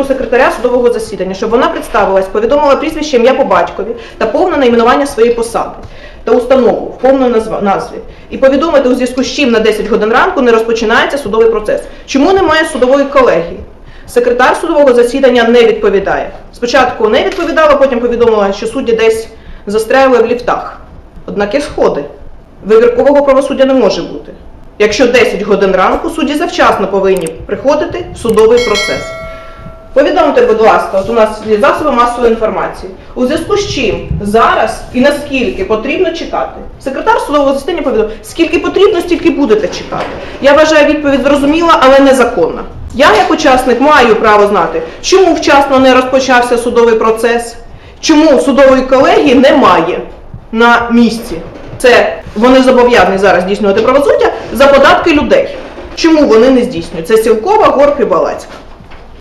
у секретаря судового засідання, щоб вона представилась, повідомила прізвище ім'я по батькові та повне найменування своєї посади та установу в назва- назві. І повідомити у зв'язку з чим на 10 годин ранку не розпочинається судовий процес. Чому немає судової колегії? Секретар судового засідання не відповідає. Спочатку не відповідала, потім повідомила, що судді десь застрягли в ліфтах. Однак є сходи. Вибіркового правосуддя не може бути. Якщо 10 годин ранку судді завчасно повинні приходити в судовий процес. Повідомте, будь ласка, от у нас є засоби масової інформації. У зв'язку з чим зараз і наскільки потрібно чекати? Секретар судового засідання повідомив, скільки потрібно, стільки будете чекати. Я вважаю відповідь зрозуміла, але незаконна. Я, як учасник, маю право знати, чому вчасно не розпочався судовий процес, чому судової колегії немає на місці. Це вони зобов'язані зараз здійснювати правосуддя за податки людей. Чому вони не здійснюють? Це Сілкова, Горк і.